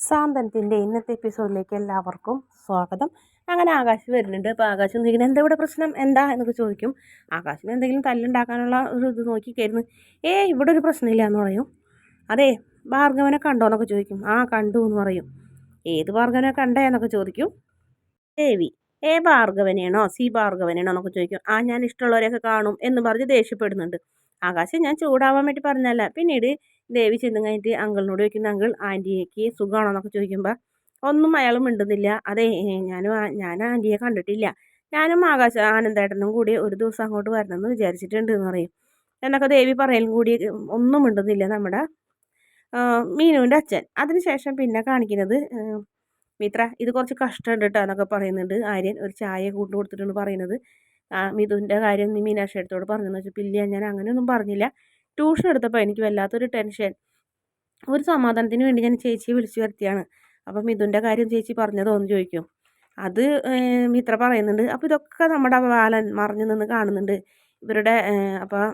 സാന്ത്വനത്തിന്റെ ഇന്നത്തെ എപ്പിസോഡിലേക്ക് എല്ലാവർക്കും സ്വാഗതം. അങ്ങനെ ആകാശ് വരുന്നുണ്ട്. അപ്പോൾ ആകാശ് ചോദിക്കുന്നത് എന്താ ഇവിടെ പ്രശ്നം? എന്താ എന്നൊക്കെ ചോദിക്കും. ആകാശിന് എന്തെങ്കിലും തല്ലുണ്ടാക്കാനുള്ള ഒരു ഇത് നോക്കിക്കായിരുന്നു. ഏ ഇവിടെ ഒരു പ്രശ്നമില്ല എന്ന് പറയും. അതെ ഭാർഗവനെ കണ്ടോ എന്നൊക്കെ ചോദിക്കും. ആ കണ്ടു എന്ന് പറയും. ഏത് ഭാർഗവനെ കണ്ടേ എന്നൊക്കെ ചോദിക്കും. ദേവി. ഏ ഭാർഗവനെയാണോ? സി ഭാർഗവനെയാണോ എന്നൊക്കെ ചോദിക്കും. ആ ഞാൻ ഇഷ്ടമുള്ളവരെയൊക്കെ കാണും എന്ന് പറഞ്ഞ് ദേഷ്യപ്പെടുന്നുണ്ട്. ആകാശം ഞാൻ ചൂടാവാൻ വേണ്ടി പറഞ്ഞല്ല പിന്നീട് ദേവി ചെന്ന് കഴിഞ്ഞിട്ട് അങ്കിളിനോട് ചോദിക്കുന്ന അങ്കിൾ ആന്റിക്ക് സുഖമാണോ എന്നൊക്കെ ചോദിക്കുമ്പോൾ ഒന്നും അയാൾ മിണ്ടുന്നില്ല. അതെ ഞാനും ഞാൻ ആന്റിയെ കണ്ടിട്ടില്ല. ഞാനും ആകാശ ആനന്ദേട്ടനും കൂടി ഒരു ദിവസം അങ്ങോട്ട് വരണമെന്ന് വിചാരിച്ചിട്ടുണ്ട് എന്ന് പറയും. എന്നൊക്കെ ദേവി പറയലും കൂടി ഒന്നും മിണ്ടുന്നില്ല നമ്മുടെ മീനുവിന്റെ അച്ഛൻ. അതിനുശേഷം പിന്നെ കാണിക്കുന്നത് മിത്ര ഇത് കുറച്ച് കഷ്ടമുണ്ട് കേട്ടോ എന്നൊക്കെ പറയുന്നുണ്ട് ആര്യൻ. ഒരു ചായ കൂട്ട് കൊടുത്തിട്ടാണ് പറയുന്നത്. മിഥുന്റെ കാര്യം നീ മീനാക്ഷി അടുത്തോട് പറഞ്ഞെന്ന് വെച്ചാൽ ഇല്ല ഞാൻ അങ്ങനെയൊന്നും പറഞ്ഞില്ല. ട്യൂഷൻ എടുത്തപ്പോൾ എനിക്ക് വല്ലാത്തൊരു ടെൻഷൻ. ഒരു സമാധാനത്തിന് വേണ്ടി ഞാൻ ചേച്ചിയെ വിളിച്ചു വരുത്തിയാണ്. അപ്പം മിഥുന്റെ കാര്യം ചേച്ചി പറഞ്ഞതോ എന്ന് ചോദിക്കും. അത് മിത്ര പറയുന്നുണ്ട്. അപ്പോൾ ഇതൊക്കെ നമ്മുടെ ബാലൻ മറിഞ്ഞു നിന്ന് കാണുന്നുണ്ട്. ഇവരുടെ അപ്പോൾ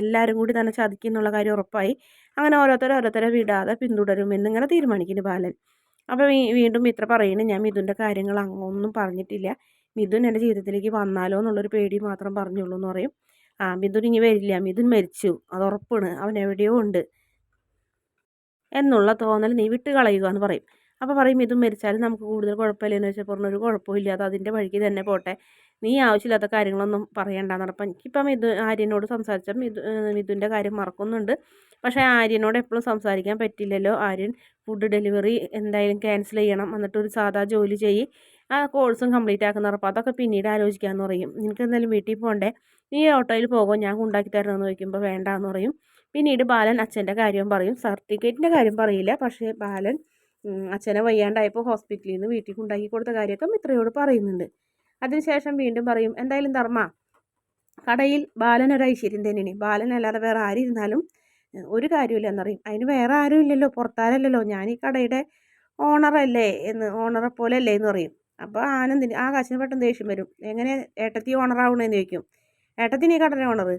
എല്ലാവരും കൂടി തന്നെ ചതിക്കുന്നുള്ള കാര്യം ഉറപ്പായി. അങ്ങനെ ഓരോരുത്തരെ ഓരോരുത്തരെ വിടാതെ പിന്തുടരും എന്നിങ്ങനെ തീരുമാനിക്കുന്നു ബാലൻ. അപ്പോൾ വീണ്ടും മിത്ര പറയുന്നത് ഞാൻ മിഥുന്റെ കാര്യങ്ങൾ അങ്ങൊന്നും പറഞ്ഞിട്ടില്ല. മിഥുൻ എന്റെ ജീവിതത്തിലേക്ക് വന്നാലോ എന്നുള്ളൊരു പേടി മാത്രം പറഞ്ഞുള്ളൂ എന്ന് പറയും. ആ മിഥുൻ ഇനി വരില്ല. മിഥുൻ മരിച്ചു. അത് ഉറപ്പാണ്. അവൻ എവിടെയോ ഉണ്ട്. എന്നുള്ള തോന്നൽ നീ വിട്ട് കളയുക എന്ന് പറയും. അപ്പോൾ പറയും ഇതും മരിച്ചാലും നമുക്ക് കൂടുതൽ കുഴപ്പമില്ല എന്ന് വെച്ചാൽ പറഞ്ഞൊരു കുഴപ്പമില്ല അത് അതിന്റെ വഴിക്ക് തന്നെ പോട്ടെ. നീ ആവശ്യമില്ലാത്ത കാര്യങ്ങളൊന്നും പറയണ്ടെന്ന് പറഞ്ഞപ്പോൾ എനിക്കിപ്പം മിഥു ആര്യനോട് സംസാരിച്ചാൽ മിഥു മിഥുന്റെ കാര്യം മറക്കുന്നുണ്ട്. പക്ഷേ ആര്യനോട് എപ്പോഴും സംസാരിക്കാൻ പറ്റില്ലല്ലോ. ആര്യൻ ഫുഡ് ഡെലിവറി എന്തായാലും ക്യാൻസൽ ചെയ്യണം. എന്നിട്ട് ഒരു സാധാ ജോലി ചെയ്യ്. ആ കോഴ്സും കംപ്ലീറ്റ് ആക്കുന്ന അപ്പോൾ അതൊക്കെ പിന്നീട് ആലോചിക്കാമെന്ന് പറയും. നിനക്ക് എന്തായാലും വീട്ടിൽ പോകണ്ടേ? നീ ഓട്ടോയിൽ പോകുമോ ഞാൻ ഉണ്ടാക്കി തരണമെന്ന് ചോദിക്കുമ്പോൾ വേണ്ടാന്ന് പറയും. പിന്നീട് ബാലൻ അച്ഛന്റെ കാര്യം പറയും. സർട്ടിഫിക്കറ്റിന്റെ കാര്യം പറയില്ല. പക്ഷേ ബാലൻ അച്ഛനെ വയ്യാണ്ടായപ്പോൾ ഹോസ്പിറ്റലിൽ നിന്ന് വീട്ടിൽ ഉണ്ടാക്കി കൊടുത്ത കാര്യമൊക്കെ മിത്രയോട് പറയുന്നുണ്ട്. അതിനുശേഷം വീണ്ടും പറയും എന്തായാലും ധർമ്മ കടയിൽ ബാലൻ ഒരു ഐശ്വര്യം തന്നെയാണ്. ബാലൻ അല്ലാതെ വേറെ ആരിരുന്നാലും ഒരു കാര്യമില്ല എന്നറിയും അതിന് വേറെ ആരും ഇല്ലല്ലോ പുറത്താരല്ലല്ലോ. ഞാൻ ഈ കടയുടെ ഓണറല്ലേ എന്ന് ഓണറെ പോലെ അല്ലേ എന്ന് പറയും. അപ്പോൾ ആനന്ദിന് ആകാശിന് പെട്ടെന്ന് ദേഷ്യം വരും. എങ്ങനെ ഏട്ടത്തി ഓണറാവണമെന്ന് ചോദിക്കും. ഏട്ടത്തിന് ഈ കടന ഓണർ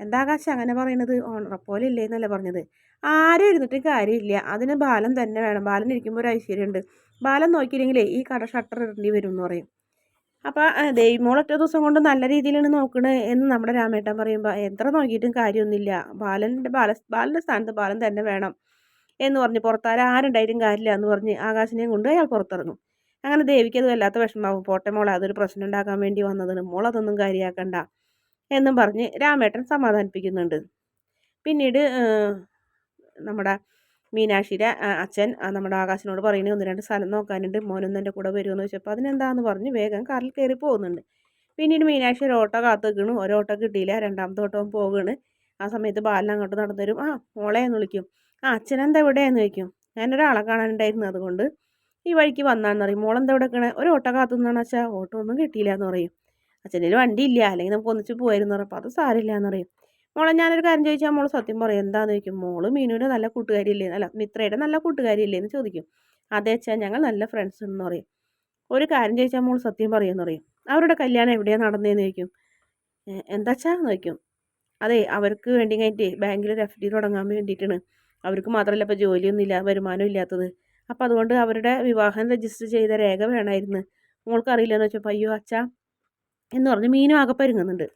എന്താ കാശ് അങ്ങനെ പറയുന്നത് ഓണറെ പോലെ ഇല്ലേ എന്നല്ലേ പറഞ്ഞത്. ആരും ഇരുന്നിട്ട് കാര്യമില്ല. അതിന് ബാലൻ തന്നെ വേണം. ബാലൻ ഇരിക്കുമ്പോൾ ഒരു ഐശ്വര്യമുണ്ട് ബാലൻ നോക്കിയില്ലെങ്കിലേ ഈ കട ഷട്ടർ ഇടേണ്ടി വരും എന്ന് പറയും. അപ്പോൾ ദൈവമോൾ ഒറ്റ ദിവസം കൊണ്ട് നല്ല രീതിയിലാണ് നോക്കണത് എന്ന് നമ്മുടെ രാമേട്ടൻ പറയുമ്പോൾ എത്ര നോക്കിയിട്ടും കാര്യമൊന്നുമില്ല. ബാലന്റെ ബാല ബാലന്റെ സ്ഥാനത്ത് ബാലൻ തന്നെ വേണം എന്ന് പറഞ്ഞ് പുറത്താരെ ആരുണ്ടായിട്ടും കാര്യമില്ല എന്ന് പറഞ്ഞ് ആകാശിനെയും കൊണ്ട് അയാൾ പുറത്തിറങ്ങും. അങ്ങനെ ദേവിക്ക് അത് വല്ലാത്ത വിഷമാവും പോട്ടെ മോളെ അതൊരു പ്രശ്നം ഉണ്ടാക്കാൻ വേണ്ടി വന്നതാണ്. മോൾ അതൊന്നും കാര്യമാക്കണ്ട. എന്നും പറഞ്ഞ് രാമേട്ടൻ സമാധാനിപ്പിക്കുന്നുണ്ട്. പിന്നീട് നമ്മുടെ മീനാക്ഷിയുടെ അച്ഛൻ നമ്മുടെ ആകാശിനോട് പറയുന്നത് ഒന്ന് രണ്ട് സ്ഥലം നോക്കാനുണ്ട്. മോനൊന്നും എന്റെ കൂടെ വരുമെന്ന് ചോദിച്ചപ്പോൾ അതിനെന്താന്ന് പറഞ്ഞ് വേഗം കാറിൽ കയറി പോകുന്നുണ്ട്. പിന്നീട് മീനാക്ഷി ഒരു ഓട്ടോ കാത്തു ഒരു ഓട്ടോ കിട്ടിയില്ല. രണ്ടാമത്തെ ഓട്ടോ പോകുകയാണ് ആ സമയത്ത് ബാലൻ അങ്ങോട്ട് നടന്നു തരും ആ മോളെ എന്ന് വിളിക്കും. ആ അച്ഛനെന്താ എവിടെയെന്ന് ചോദിക്കും. ഞാനൊരാളെ കാണാനുണ്ടായിരുന്നു. അതുകൊണ്ട് ഈ വഴിക്ക് വന്നാന്ന് പറയും. മോളെന്താ നിൽക്കണേ ഒരു ഓട്ടോ കാത്തു നിന്നാണ് അച്ഛാ. ഓട്ടോ ഒന്നും കിട്ടിയില്ല എന്ന് പറയും. അച്ഛന്റെ വണ്ടി ഇല്ല അല്ലെങ്കിൽ നമുക്ക് ഒന്നിച്ച് പോയിരുന്നു പറയും അപ്പോൾ അത് സാരമില്ല എന്നറിയും മോളെ ഞാനൊരു കാര്യം ചോദിച്ചാൽ മോൾ സത്യം പറയും എന്താന്ന് ചോദിക്കും? മോൾ മീനുവിന്റെ നല്ല കൂട്ടുകാരിയില്ലേ? അല്ല മിത്രയുടെ നല്ല കൂട്ടുകാരിയില്ലേ? എന്ന് ചോദിക്കും. അതെ അച്ഛാ ഞങ്ങൾ നല്ല ഫ്രണ്ട്സ് എന്ന് പറയും. ഒരു കാര്യം ചോദിച്ചാൽ മോൾ സത്യം പറയുമെന്ന് പറയും. അവരുടെ കല്യാണം എവിടെയാണ് നടന്നതെന്ന് ചോദിക്കും. എന്താച്ചാ ചോദിക്കും. അതെ അവർക്ക് വേണ്ടി കഴിഞ്ഞിട്ട് ബാങ്കിൽ ഒരു എഫ് ഡി തുടങ്ങാൻ വേണ്ടിയിട്ടാണ്. അവർക്ക് മാത്രമല്ല ഇപ്പോൾ ജോലിയൊന്നും ഇല്ല വരുമാനം ഇല്ലാത്തത്. അപ്പോൾ അതുകൊണ്ട് അവരുടെ വിവാഹം രജിസ്റ്റർ ചെയ്ത രേഖ വേണമായിരുന്നു മോൾക്ക് അറിയില്ലെന്ന് വെച്ചപ്പോൾ അയ്യോ അച്ഛ എന്ന് പറഞ്ഞ് മീനും ആകെ പരുങ്ങുന്നുണ്ട്.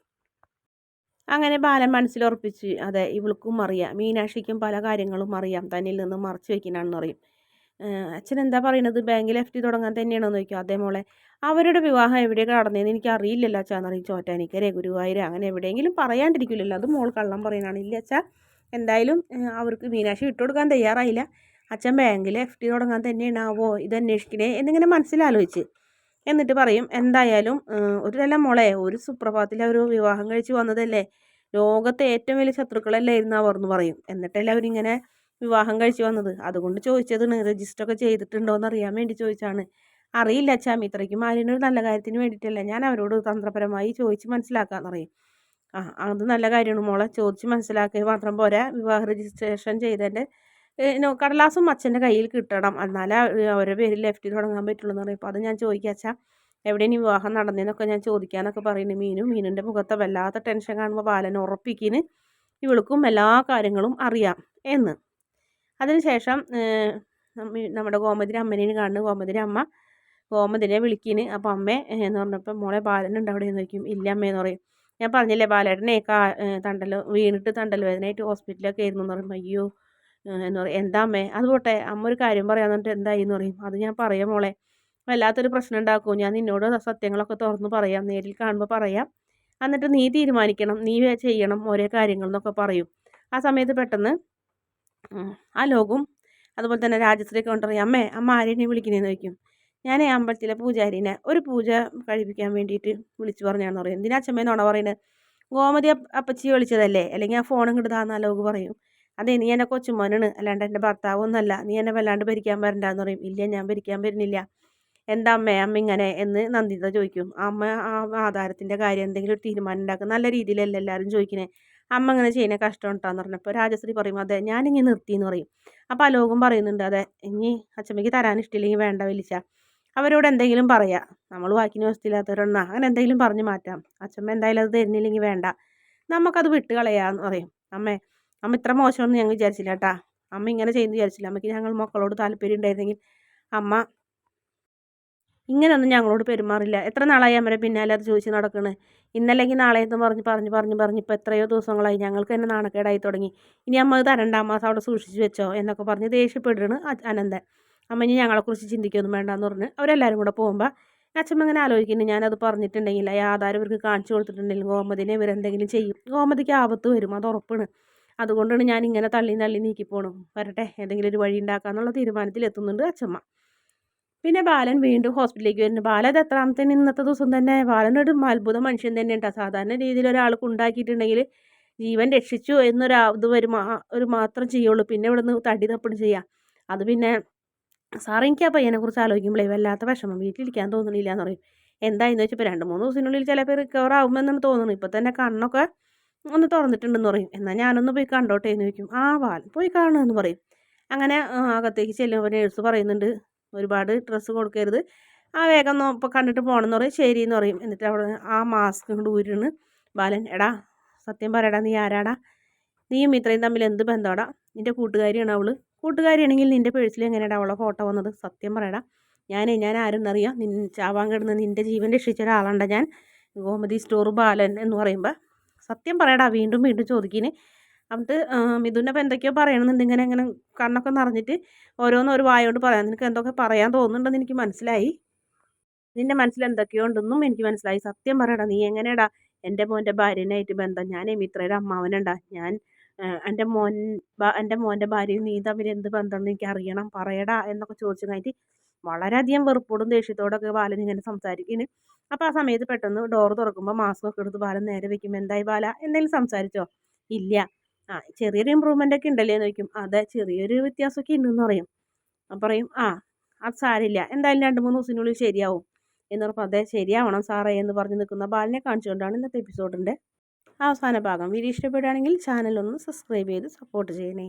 അങ്ങനെ ബാലൻ മനസ്സിലുറപ്പിച്ച് അതെ ഇവൾക്കും അറിയാം. മീനാക്ഷിക്കും പല കാര്യങ്ങളും അറിയാം. തന്നിൽ നിന്ന് മറച്ചു വയ്ക്കാനാണെന്ന് അറിയും അച്ഛൻ എന്താ പറയുന്നത് ബാങ്കിൽ എഫ് ഡി തുടങ്ങാൻ തന്നെയാണോ എന്ന് ചോദിക്കും. അതേ മോളെ അവരുടെ വിവാഹം എവിടെയൊക്കെ നടന്നതെന്ന് എനിക്ക് അറിയില്ലല്ലോ അച്ഛാ അച്ഛാന്ന് പറയും. ചോറ്റാനിക്കരെ ഗുരുവായൂർ അങ്ങനെ എവിടെയെങ്കിലും പറയാണ്ടിരിക്കില്ലല്ലോ. അത് മോൾ കള്ളം പറയുന്നതാണ് ഇല്ല അച്ഛാ എന്തായാലും അവർക്ക് മീനാക്ഷി വിട്ടുകൊടുക്കാൻ തയ്യാറായില്ല. അച്ഛൻ ബാങ്കിൽ എഫ് ഡി തുടങ്ങാൻ തന്നെയാണാവോ? ഇത് അന്വേഷിക്കണേ എന്നിങ്ങനെ മനസ്സിലാലോചിച്ച്. എന്നിട്ട് പറയും എന്തായാലും ഒരു നല്ല മോളെ ഒരു സുപ്രഭാതത്തിൽ അവർ വിവാഹം കഴിച്ച് വന്നതല്ലേ. ലോകത്തെ ഏറ്റവും വലിയ ശത്രുക്കളല്ലേ ഇരുന്ന് അവർ എന്ന് പറയും. എന്നിട്ടല്ലേ അവരിങ്ങനെ വിവാഹം കഴിച്ച് വന്നത്. അതുകൊണ്ട് ചോദിച്ചതാണ് രജിസ്റ്റർ ഒക്കെ ചെയ്തിട്ടുണ്ടോ എന്ന് അറിയാൻ വേണ്ടി ചോദിച്ചാണ്. അറിയില്ല അച്ഛാമി ഇത്രയ്ക്കും ആര്യനൊരു നല്ല കാര്യത്തിന് വേണ്ടിയിട്ടല്ല ഞാൻ അവരോട് തന്ത്രപരമായി ചോദിച്ച് മനസ്സിലാക്കാന്ന് പറയും. ആ അത് നല്ല കാര്യമാണ് മോളെ ചോദിച്ച് മനസ്സിലാക്കുക മാത്രം പോരാ. വിവാഹ രജിസ്ട്രേഷൻ ചെയ്തതിന്റെ കടലാസും അച്ഛന്റെ കയ്യിൽ കിട്ടണം. എന്നാലേ അവരുടെ പേരിൽ ലെഫ്റ്റ് തുടങ്ങാൻ പറ്റുള്ളൂ എന്ന് പറയും അത് ഞാൻ ചോദിക്കുക അച്ഛാ എവിടെയാണ് വിവാഹം നടന്നതെന്നൊക്കെ ഞാൻ ചോദിക്കാനൊക്കെ പറയുന്നു മീനു. മീനിന്റെ മുഖത്തെ വല്ലാത്ത ടെൻഷൻ കാണുമ്പോൾ ബാലൻ ഉറപ്പിക്കിന്. ഇവൾക്കും എല്ലാ കാര്യങ്ങളും അറിയാം. എന്ന്. അതിനുശേഷം നമ്മ- നമ്മുടെ ഗോമതിരി അമ്മേനെയാണ് കാണുന്നു ഗോമതിരി അമ്മ. ഗോമതിനെ വിളിക്കിന്. അപ്പോൾ അമ്മ എന്ന് പറഞ്ഞപ്പോൾ മോളെ ബാലനുണ്ട് അവിടെ എന്ന് ചോദിക്കും. ഇല്ല അമ്മയെന്ന് പറയും. ഞാൻ പറഞ്ഞില്ലേ ബാലേട്ടനെ കാ തണ്ടൽ വീണിട്ട് തണ്ടൽ വേദനയായിട്ട് ഹോസ്പിറ്റലൊക്കെ ആയിരുന്നു എന്ന് പറയുമ്പോൾ അയ്യോ എന്ന് പറയും. എന്താ അമ്മേ? അത് പോട്ടെ. അമ്മ ഒരു കാര്യം പറയാന്ന് പറഞ്ഞിട്ട് എന്തായി പറയും. അത് ഞാൻ പറയാം മോളെ. വല്ലാത്തൊരു പ്രശ്നം ഉണ്ടാക്കും. ഞാൻ നിന്നോട് സത്യങ്ങളൊക്കെ തുറന്ന് പറയാം. നേരിൽ കാണുമ്പോൾ പറയാം. എന്നിട്ട് നീ തീരുമാനിക്കണം. നീ ചെയ്യണം ഓരോ കാര്യങ്ങൾ എന്നൊക്കെ പറയും. ആ സമയത്ത് പെട്ടെന്ന് ആ ലോകും അതുപോലെ തന്നെ രാജശ്രീയൊക്കെ കൊണ്ടുപോയി അമ്മേ അമ്മ ആരെയും വിളിക്കണേന്ന് ചോദിക്കും? ഞാൻ അമ്പലത്തിലെ പൂജാരിനെ. ഒരു പൂജ കഴിപ്പിക്കാൻ വേണ്ടിയിട്ട് വിളിച്ചു പറഞ്ഞാന്ന് പറയും. എന്തിനാ അച്ഛമ്മേന്നാണോ നോണ പറയുന്നത് ഗോമതി അപ്പച്ചി വിളിച്ചതല്ലേ. അല്ലെങ്കിൽ ആ ഫോണും ഇങ്ങോട്ട് താന്ന് ലോക് പറയും. അതെ നീ എന്നെ കൊച്ചുമോനാണ്. അല്ലാണ്ട് എന്റെ ഭർത്താവൊന്നുമല്ല. നീ എന്നെ വല്ലാണ്ട് ഭരിക്കാൻ വരണ്ടെന്ന് പറയും. ഇല്ല ഞാൻ ഭരിക്കാൻ വരുന്നില്ല. എന്താ അമ്മേ അമ്മ ഇങ്ങനെ? എന്ന് നന്ദിത ചോദിക്കും. അമ്മ ആ ആധാരത്തിന്റെ കാര്യം എന്തെങ്കിലും ഒരു തീരുമാനം ഉണ്ടാക്കും നല്ല രീതിയിലല്ല എല്ലാവരും ചോദിക്കണേ? അമ്മ അങ്ങനെ ചെയ്യുന്ന കഷ്ടം ഉണ്ടാന്ന് പറഞ്ഞപ്പോൾ രാജശ്രീ പറയും അതെ ഞാനിങ്ങനെ നിർത്തിയെന്ന് പറയും. അപ്പോൾ അലോകം പറയുന്നുണ്ട് അതെ ഇനി അച്ഛമ്മയ്ക്ക് തരാൻ ഇഷ്ടമില്ലെങ്കിൽ വേണ്ട വലിച്ച അവരോട് എന്തെങ്കിലും പറയാം. നമ്മൾ വാക്കിന് വസ്തില്ലാത്തവരെന്നാ അങ്ങനെ എന്തെങ്കിലും പറഞ്ഞ് മാറ്റാം. അച്ഛമ്മ എന്തായാലും അത് തരുന്നില്ലെങ്കിൽ വേണ്ട. നമുക്കത് വിട്ട് കളയാന്ന് പറയും. അമ്മേ അമ്മ ഇത്ര മോശമൊന്നും ഞങ്ങൾ വിചാരിച്ചില്ല കേട്ടാ. അമ്മ ഇങ്ങനെ ചെയ്യുന്നു വിചാരിച്ചില്ല. അമ്മയ്ക്ക് ഞങ്ങൾ മക്കളോട് താല്പര്യം ഉണ്ടായിരുന്നെങ്കിൽ അമ്മ ഇങ്ങനെയൊന്നും ഞങ്ങളോട് പെരുമാറില്ല. എത്ര നാളായി അമ്മരെ പിന്നാലെ അത് ചോദിച്ച് നടക്കണ്? ഇന്നല്ലെങ്കിൽ നാളെ എന്ന് പറഞ്ഞ് പറഞ്ഞ് പറഞ്ഞ് പറഞ്ഞ് ഇപ്പോൾ എത്രയോ ദിവസങ്ങളായി ഞങ്ങൾക്ക് തന്നെ നാണക്കേടായി തുടങ്ങി. ഇനി അമ്മ അത് തരണ്ട മാസം അവിടെ സൂക്ഷിച്ച് വെച്ചോ എന്നൊക്കെ പറഞ്ഞ് ദേഷ്യപ്പെടുകയാണ് അനന്ത അമ്മ ഇനി ഞങ്ങളെക്കുറിച്ച് ചിന്തിക്കൊന്നും വേണ്ടെന്ന് പറഞ്ഞ് അവരെല്ലാവരും കൂടെ പോകുമ്പോൾ അച്ഛമ്മ ഇങ്ങനെ ആലോചിക്കുന്നു. ഞാനത് പറഞ്ഞിട്ടുണ്ടെങ്കിൽ ആ ആധാരം ഇവർക്ക് കാണിച്ചു കൊടുത്തിട്ടുണ്ടെങ്കിൽ ഗോമതിനെ ഇവരെന്തെങ്കിലും ചെയ്യും. ഗോമതിക്ക് ആപത്ത് വരും അത് ഉറപ്പാണ്. അതുകൊണ്ടാണ് ഞാൻ ഇങ്ങനെ തള്ളി തള്ളി നീക്കി വരട്ടെ ഏതെങ്കിലും ഒരു വഴി ഉണ്ടാക്കാന്നുള്ള തീരുമാനത്തിൽ എത്തുന്നുണ്ട് അച്ഛമ്മ പിന്നെ ബാലൻ വീണ്ടും ഹോസ്പിറ്റലിലേക്ക് വരുന്നു. ബാലൻ അത് എത്രാമത്തേന് ഇന്നത്തെ ദിവസം തന്നെ. ബാലനൊരു അത്ഭുത മനുഷ്യൻ തന്നെ ഉണ്ടാകും സാധാരണ രീതിയിൽ ഒരാൾക്ക് ഉണ്ടാക്കിയിട്ടുണ്ടെങ്കിൽ ജീവൻ രക്ഷിച്ചു എന്നൊരു ഇത് ആ- ഒരു മാത്രം ചെയ്യുള്ളൂ. പിന്നെ ഇവിടുന്ന് തടി തപ്പടി ചെയ്യാം. അത് പിന്നെ സാറേ എനിക്ക് ആ പയ്യനെ കുറിച്ച് ആലോചിക്കുമ്പോഴേ വല്ലാത്ത വിഷമം. വീട്ടിലിരിക്കാൻ തോന്നണില്ല എന്ന് പറയും. എന്തായെന്ന് വെച്ചപ്പോൾ രണ്ട് മൂന്ന് ദിവസത്തിനുള്ളിൽ ചിലപ്പോൾ റിക്കവർ ആകുമെന്നാണ് തോന്നുന്നത് ഇപ്പോൾ തന്നെ കണ്ണൊക്കെ ഒന്ന് തുറന്നിട്ടുണ്ടെന്ന് പറയും. എന്നാൽ ഞാനൊന്ന് പോയി കണ്ടോട്ടെ എന്ന് ചോദിക്കും. ആ വാൽ പോയി കാണുമെന്ന് പറയും. അങ്ങനെ അകത്തേക്ക് ചെല്ലുമ്പോൾ നേഴ്സ് പറയുന്നുണ്ട് ഒരുപാട് ഡ്രസ്സ് കൊടുക്കരുത്. ആ വേഗം ഇപ്പോൾ കണ്ടിട്ട് പോകണമെന്ന് പറയും. ശരി എന്ന് പറയും. എന്നിട്ട് അവിടെ ആ മാസ്ക് കൊണ്ട് ഊരിണ് ബാലൻ എടാ സത്യം പറയടാ നീ ആരാടാ? നീയും ഇത്രയും തമ്മിൽ എന്ത് ബന്ധമാടാ നിന്റെ കൂട്ടുകാരിയാണ് അവൾ? കൂട്ടുകാരിയാണെങ്കിൽ നിന്റെ പേഴ്സിൽ എങ്ങനെയാടാ അവളെ ഫോട്ടോ വന്നത്? സത്യം പറയടാ. ഞാനേ ഞാൻ ആരെന്നറിയാം? നിൻ ചാവാൻ കിടന്ന് നിന്റെ ജീവൻ രക്ഷിച്ച ഒരാളാണ്ട ഞാൻ. ഗോമതി സ്റ്റോർ ബാലൻ എന്ന് പറയുമ്പോൾ സത്യം പറയടാ വീണ്ടും വീണ്ടും ചോദിക്കിന്. എന്നിട്ട് മിഥുനപ്പം എന്തൊക്കെയോ പറയണമെന്നുണ്ട് ഇങ്ങനെ ഇങ്ങനെ കണ്ണൊക്കെ നിറഞ്ഞിട്ട് ഓരോന്ന് ഒരു വായോണ്ട് പറയാം. നിനക്ക് എന്തൊക്കെ പറയാൻ തോന്നുന്നുണ്ടെന്ന് എനിക്ക് മനസ്സിലായി. നിന്റെ മനസ്സിൽ എന്തൊക്കെയോ ഉണ്ടെന്നും എനിക്ക് മനസ്സിലായി. സത്യം പറയടാ നീ എങ്ങനെയാടാ എന്റെ മോന്റെ ഭാര്യനായിട്ട് ബന്ധം? ഞാൻ മിത്രയുടെ അമ്മാവനുണ്ടാ. ഞാൻ എന്റെ മോൻ എന്റെ മോന്റെ ഭാര്യയും നീ തമ്മിൽ എന്ത് ബന്ധമെന്ന് എനിക്ക് അറിയണം. പറയടാ എന്നൊക്കെ ചോദിച്ചു കഴിഞ്ഞിട്ട് വളരെയധികം വെറുപ്പോടും ദേഷ്യത്തോടൊക്കെ ബാലൻ ഇങ്ങനെ സംസാരിക്കുന്നു അപ്പോൾ ആ സമയത്ത് പെട്ടെന്ന് ഡോർ തുറക്കുമ്പോൾ മാസ്ക് ഒക്കെ എടുത്ത് ബാലം നേരെ വെക്കും എന്തായി ബാല? എന്തെങ്കിലും സംസാരിച്ചോ? ഇല്ല. ആ ചെറിയൊരു ഇമ്പ്രൂവ്മെന്റ് ഒക്കെ ഉണ്ടല്ലേ എന്ന് വെക്കും അതെ ചെറിയൊരു വ്യത്യാസമൊക്കെ ഉണ്ടെന്ന് പറയും. അപ്പം പറയും ആ അത് സാരില്ല. എന്തായാലും രണ്ട് മൂന്ന് ദിവസത്തിനുള്ളിൽ ശരിയാവും. എന്ന് പറഞ്ഞപ്പോൾ അതെ ശരിയാവണം സാറേ എന്ന് പറഞ്ഞ് നിൽക്കുന്ന ബാലിനെ കാണിച്ചുകൊണ്ടാണ് ഇന്നത്തെ എപ്പിസോഡിന്റെ അവസാന ഭാഗം. വീഡിയോ ഇഷ്ടപ്പെടുകയാണെങ്കിൽ ചാനൽ ഒന്ന് സബ്സ്ക്രൈബ് ചെയ്ത് സപ്പോർട്ട് ചെയ്യണേ.